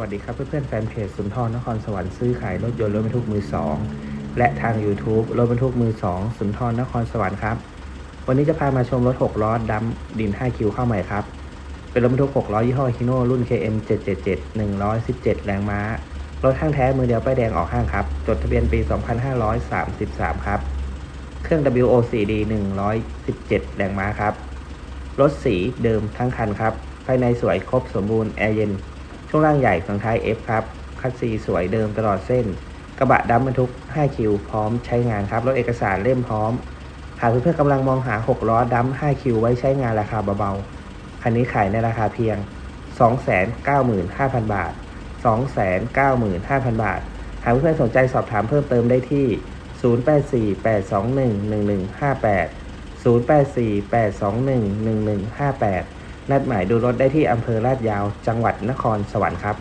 วัสดีครับเพื่อนๆแฟนเพจสุนทรนครสวรรค์ซื้อขายรถยนต์รถบรรทุกมือสองและทาง YouTube รถบรรทุกมือสองสุนทรนครสวรรค์ครับวันนี้จะพามาชมรถ 6 ล้อดัมดิน 5 คิวเข้าใหม่ครับ เป็นรถบรรทุก 6 ล้อยี่ห้อฮิโน่รุ่น KM 777 117 แรงม้ารถห้างแท้มือเดียวป้ายแดงออกห้างครับ จดทะเบียนปี 2533 ครับ เครื่อง WOCD 117 แรงม้าครับ รถสีเดิมทั้งคันครับ ภายในสวยครบสมบูรณ์แอร์เย็น ช่วงล่างใหญ่ฝั่งท้าย F ครับคัสซีสวยเดิมตลอดเส้น กระบะดำบรรทุก 5 คิวพร้อมใช้งานครับรถเอกสารเล่มพร้อม หากเพื่อนๆกำลังมองหา 6 ล้อดำ5คิวไว้ใช้งานราคาเบาๆ คันนี้ขายในราคาเพียง 295,000 บาท 295,000 บาท หากเพื่อนๆสนใจสอบถามเพิ่มเติมได้ที่ 0848211158 0848211158 นัดหมายดูรถได้ที่อำเภอลาดยาว จังหวัดนครสวรรค์ครับ